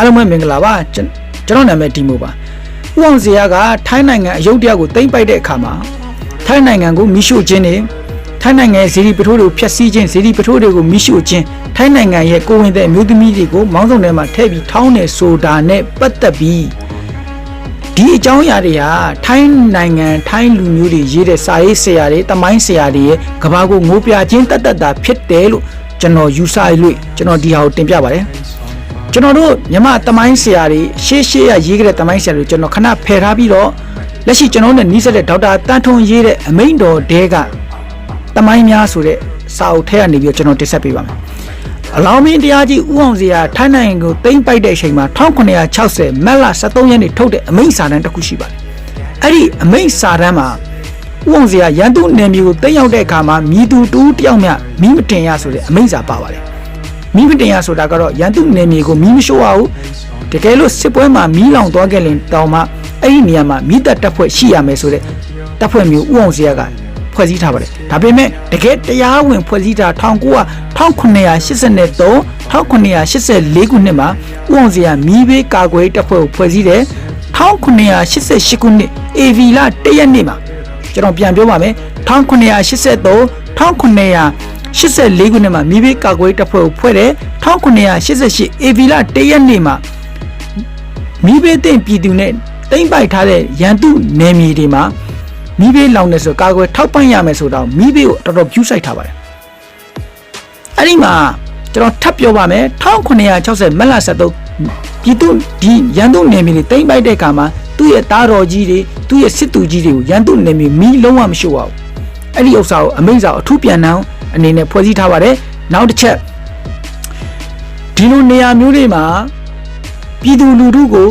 အားလုံးပဲမင်္ဂလာပါကျွန်ကျွန်တော်နာမည်ဒီမိုပါဥအောင်စရာကထိုင်းနိုင်ငံအယုဒ္ဓယကိုတိမ့်ပိုက်တဲ့အခါမှာထိုင်းနိုင်ငံကိုမိရှို့ခြင်းနဲ့ထိုင်းနိုင်ငံရဲ့ဇီဒီပထိုးတွေကိုဖျက်ဆီးခြင်းဇီဒီပထိုးတွေကိုမိရှို့ခြင်းထိုင်းနိုင်ငံရဲ့ကိုဝင်တဲ့အမျိုးသမီးတွေကိုမောင်းစုံထဲမှာထည့်ပြီးထောင်းနေဆိုတာနဲ့ပတ်သက်ပြီးဒီအကြောင်းအရာတွေဟာထိုင်းနိုင်ငံထိုင်းလူမျိုးတွေရေးတဲ့စာရေးဆရာတွေတမိုင်းဆရာတွေရဲ့ကဘာကိုငိုးပြခြင်းတတ်တတ်တာဖြစ်တယ်လို့ကျွန်တော်ယူဆလို့ကျွန်တော်ဒီဟာကိုတင်ပြပါတယ် ကျွန်တော်တို့မြမတမိုင်းဆရာတွေရှေးရှေးရရေးခဲ့တဲ့တမိုင်းဆရာတွေကျွန်တော်ခဏဖယ်ထားပြီးတော့လက်ရှိကျွန်တော်တို့နဲ့နီးစပ်တဲ့ဒေါက်တာတန်ထွန်ရေးတဲ့အမိန်တော်တဲကတမိုင်းများဆိုတဲ့စာအုပ်ထဲကနေပြီးတော့ကျွန်တော်တင်ဆက်ပေးပါမယ်။အလောင်းမင်းတရားကြီးဥအောင်စရာထိုင်းနိုင်ငံကိုတိမ့်ပိုက်တဲ့အချိန်မှာ1960မတ်လ23ရက်နေ့ထုတ်တဲ့အမိန်စာတမ်းတစ်ခုရှိပါတယ်။အဲ့ဒီအမိန်စာတမ်းမှာဥအောင်စရာရန်သူနယ်မြေကိုတိမ့်ရောက်တဲ့အခါမှာမြည်သူတူတယောက်မျှမိမတင်ရဆိုတဲ့အမိန်စာပါပါတယ်။ မိမတင်ရဆိုတာကတော့ရန်သူနယ်မြေကိုမီးမရှို့ရဘူးတကယ်လို့စစ်ပွဲမှာမီးလောင်သွားခဲ့ရင်တောင်မှအဲ့ဒီနေရာမှာမိသက်တပ်ဖွဲ့ရှိရမယ်ဆိုတဲ့တပ်ဖွဲ့မျိုးဥအောင်စရာကဖွဲ့စည်းထားပါတယ်ဒါပေမဲ့တကယ်တရားဝင်ဖွဲ့စည်းတာ1983 1984ခုနှစ်မှာဥအောင်စရာမီးဘေးကာကွယ်ရေးတပ်ဖွဲ့ကိုဖွဲ့စည်းတယ်1988ခုနှစ် AV လ1ရက်နေ့မှာကျွန်တော်ပြန်ပြောပါမယ်1983 1900 84ခုနှစ်မှာမိဘကာကွယ်ရေးတပ်ဖွဲ့ကိုဖွဲ့တယ်1988 AV လ1ရက်နေ့မှာမိဘတဲ့ပြည်သူနဲ့တိမ့်ပိုက်ထားတဲ့ရန်သူနယ်မြေတွေမှာမိဘလောင်နေဆိုကာကွယ်ထောက်ပံ့ရမယ်ဆိုတော့မိဘကိုတော်တော်ကျူးဆိုင်ထားပါတယ်အဲ့ဒီမှာကျွန်တော်ထပ်ပြောပါမယ်1960မတ်လ73ပြည်သူဒီရန်သူနယ်မြေတွေတိမ့်ပိုက်တဲ့အခါမှာသူ့ရဲ့တားတော်ကြီးတွေသူ့ရဲ့စစ်သူကြီးတွေကိုရန်သူနယ်မြေမီးလုံးဝမရှိပါဘူးအဲ့ဒီဥစ္စာကိုအမိန့်စာကိုအထူးပြန်နှောင်း အနေနဲ့ဖွဲ့စည်းထားပါတယ်နောက်တစ်ချက်ဒီလိုနေရာမျိုးတွေမှာပြည်သူလူထုကို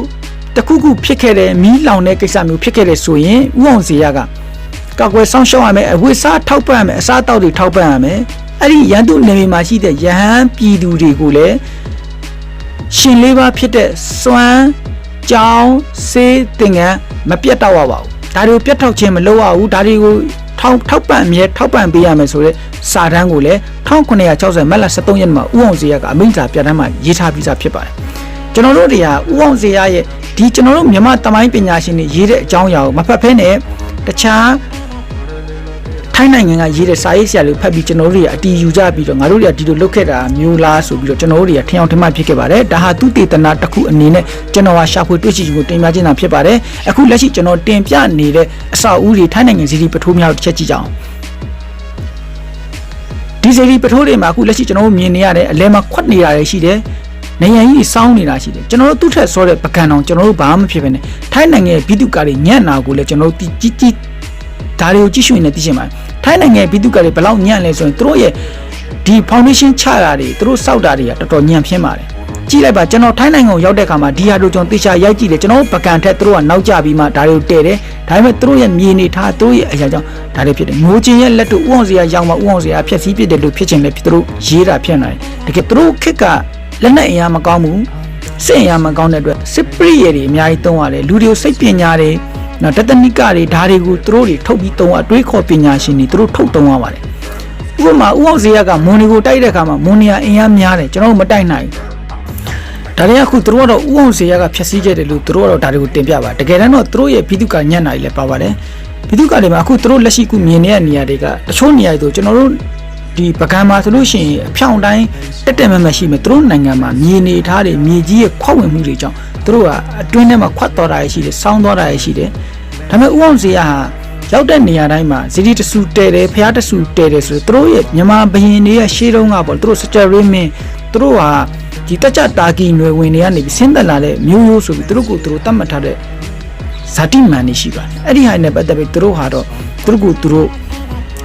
တခုခုဖြစ်ခဲ့တဲ့မီးလောင်တဲ့ကိစ္စမျိုးဖြစ်ခဲ့တဲ့ဆိုရင်ဥအောင်စီရကကောက်ွယ်ဆောင်ရှောက်ရမယ်အဝိစားထောက်ပံ့ရမယ်အစားအသောက်တွေထောက်ပံ့ရမယ်အဲ့ဒီရန်သူနေမြေမှာရှိတဲ့ရဟန်းပြည်သူတွေကိုလည်းရှင်လေးပါဖြစ်တဲ့စွမ်းကြောင်းစေးတင်ငန်းမပြတ်တော့ရပါဘူးဒါတွေကိုပြတ်ထောက်ခြင်းမလုပ်ရဘူးဒါတွေကို ထောက်ထောက်ပံ့အမြဲထောက်ပံ့ပေးရမယ်ဆိုတော့စာတန်းကိုလည်း1960မတ်လ23ရက်နေ့မှာဥအောင်စေရကအမိန့်စာပြဋ္ဌာန်းမှာရေးထားပြီးသားဖြစ်ပါတယ်ကျွန်တော်တို့တွေကဥအောင်စေရရဲ့ဒီကျွန်တော်တို့မြန်မာတမိုင်းပညာရှင်တွေရေးတဲ့အကြောင်းအရာကိုမဖတ်ဖဲနဲ့တခြား ထိုင်းနိုင်ငံကရေးတဲ့စာရေးဆရာတွေဖတ်ပြီးကျွန်တော်တို့တွေကအတီးယူကြပြီးတော့ငါတို့တွေကဒီလိုလုပ်ခဲ့တာမျိုးလားဆိုပြီးတော့ကျွန်တော်တို့တွေကထင်အောင်ထင်မှတ်ဖြစ်ခဲ့ပါတယ်ဒါဟာသူတေသနာတစ်ခုအနေနဲ့ကျွန်တော်ဟာရှာဖွေတွေ့ရှိမှုကိုတင်ပြခြင်းတာဖြစ်ပါတယ်အခုလက်ရှိကျွန်တော်တင်ပြနေတဲ့အဆောက်အဦတွေထိုင်းနိုင်ငံစီစီပထိုးများကိုတစ်ချက်ကြည့်ကြအောင်ဒီစီစီပထိုးတွေမှာအခုလက်ရှိကျွန်တော်တို့မြင်နေရတဲ့အလဲမှာခွတ်နေရတယ်ရှိတယ်နေရန်ကြီးစောင်းနေတာရှိတယ်ကျွန်တော်တို့သူ့ထက်စောတဲ့ပကံအောင်ကျွန်တော်တို့ဘာမှမဖြစ်ဘဲနဲ့ထိုင်းနိုင်ငံရဲ့ဘီတုကာတွေညံ့နာကိုလည်းကျွန်တော်တို့ကြီးကြီး ဒါတွေကိုကြည့်ရှုနေသိချင်ပါတယ်ထိုင်းနိုင်ငံရဲ့ဘီတုကာတွေဘယ်လောက်ညံ့လဲဆိုရင်သူတို့ရဲ့ဒီ foundation ချတာတွေသူတို့စောက်တာတွေကတော်တော်ညံ့ဖျင်းပါတယ်ကြည့်လိုက်ပါကျွန်တော်ထိုင်းနိုင်ငံကိုရောက်တဲ့အခါမှာဒီဟာတို့ကျွန်တော်တေချာရိုက်ကြည့်တယ်ကျွန်တော်ပကံထက်သူတို့ကနောက်ကျပြီးမှဒါတွေကိုတဲ့တယ်ဒါပေမဲ့သူတို့ရဲ့မြေနေထားသူတို့ရဲ့အရာကြောင့်ဒါတွေဖြစ်တယ်ငိုချင်းရဲ့လက်တို့ဥအောင်စရာရောက်မှဥအောင်စရာဖြက်စီးပြစ်တယ်လို့ဖြစ်ချင်တယ်သူတို့ရေးတာဖြစ်နေတယ်တကယ်သူတို့ခက်ကလက်နဲ့အင်အားမကောင်းဘူးစိတ်အင်အားမကောင်းတဲ့အတွက်စစ်ပရိယေတွေအများကြီးသုံးရတယ်လူတွေကိုစိတ်ပညာတွေ နော်တတနိကတွေဒါတွေကိုသူတို့တွေထုတ်ပြီးသုံးအတွေးခေါ်ပညာရှင်တွေသူတို့ထုတ်သုံးရပါတယ်ဥပမာဥအောင်စရာကမွန်နီကိုတိုက်တဲ့အခါမှာမွန်နီယာအင်အားများတယ်ကျွန်တော်တို့မတိုက်နိုင်ဘူးဒါတွေကအခုသူတို့ကတော့ဥအောင်စရာကဖြည့်ဆည်းခဲ့တယ်လို့သူတို့ကတော့ဒါတွေကိုတင်ပြပါတကယ်တမ်းတော့သူတို့ရဲ့ဘိတုကညံ့နာကြီးလည်းပါပါတယ်ဘိတုကတွေမှာအခုသူတို့လက်ရှိခုမြင်နေတဲ့နေရာတွေကတချို့နေရာတွေဆိုကျွန်တော်တို့ဒီပကံမှာဆိုလို့ရှိရင်အဖြောင်တိုင်းတက်တက်မမရှိမယ်သူတို့နိုင်ငံမှာမြေနေထားတယ်မြေကြီးရဲ့ခွက်ဝင်မှုတွေကြောင့် သူတို့ကအတွင်းထဲမှာခွတ်တော်တာရရှိတယ်စောင်းတော်တာရရှိတယ်ဒါပေမဲ့ဥအောင်စရာဟာရောက်တဲ့နေရာတိုင်းမှာဇီတိတဆူတဲတယ်ဖျားတဆူတဲတယ်ဆိုတော့သူတို့ရဲ့မြန်မာဘရင်တွေရဲ့ရှေးတုန်းကပေါ့သူတို့စကြရင်းမင်းသူတို့ဟာဒီတက်ကြတာကီຫນွယ်ဝင်တွေကနေပြီးဆင်းသက်လာတဲ့မျိုးရိုးဆိုပြီးသူတို့ကိုသူတို့တတ်မှတ်ထားတဲ့ဇာတိမန်နေရှိပါတယ်အဲ့ဒီဟာနဲ့ပတ်သက်ပြီးသူတို့ဟာတော့သူတို့ကိုသူတို့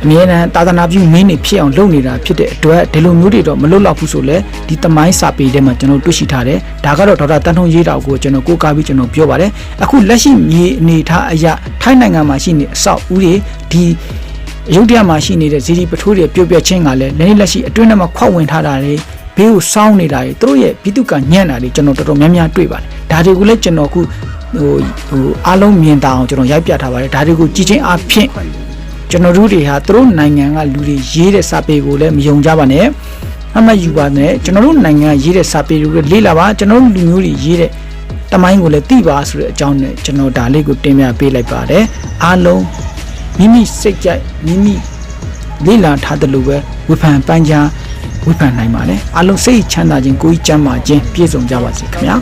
အမြဲတမ်းသာသနာပြုမင်းနေဖြစ်အောင်လုပ်နေတာဖြစ်တဲ့အတွက်ဒီလိုမျိုးတွေတော့မလွတ်လောက်ဘူးဆိုလဲဒီတမိုင်းစာပေထဲမှာကျွန်တော်တွေ့ရှိထားတယ်ဒါကတော့ဒေါက်တာတန်းထုံးရေးတော်ကိုကျွန်တော်ကိုးကားပြီးကျွန်တော်ပြောပါတယ်အခုလက်ရှိမြေအနေထားအရာထိုင်းနိုင်ငံမှာရှိနေအဆောက်အဦတွေဒီရုတ်တရက်မှာရှိနေတဲ့ဇီဒီပထိုးတွေပြုတ်ပြက်ချင်းကလည်းလက်လက်ရှိအတွင်းထဲမှာခွက်ဝင်ထားတာတွေဘေးကိုစောင်းနေတာတွေသူတို့ရဲ့ဘိတုကညံ့တာတွေကျွန်တော်တော်တော်များများတွေ့ပါတယ်ဒါတွေကိုလည်းကျွန်တော်အခုဟိုဟိုအားလုံးမြင်တာအောင်ကျွန်တော်ရိုက်ပြထားပါတယ်ဒါတွေကိုကြည်ချင်းအဖြစ် ကျွန်တော်တို့တွေဟာသူတို့နိုင်ငံကလူတွေရေးတဲ့စာပေကိုလည်းမယုံကြပါနဲ့အမှတ်ယူပါနဲ့ကျွန်တော်တို့နိုင်ငံရေးတဲ့စာပေတွေကိုလေ့လာပါကျွန်တော်တို့လူမျိုးတွေရေးတဲ့တမိုင်းကိုလည်းသိပါဆိုတဲ့အကြောင်းနဲ့ကျွန်တော်ဒါလေးကိုတင်ပြပေးလိုက်ပါတယ်အားလုံးမိမိစိတ်ကြိုက်မိမိလေ့လာထားတယ်လို့ပဲဝေဖန်ပန်းချဝေဖန်နိုင်ပါတယ်အားလုံးစိတ်ချမ်းသာခြင်းကိုယ်ကြီးချမ်းသာခြင်းပြည့်စုံကြပါစေခင်ဗျာ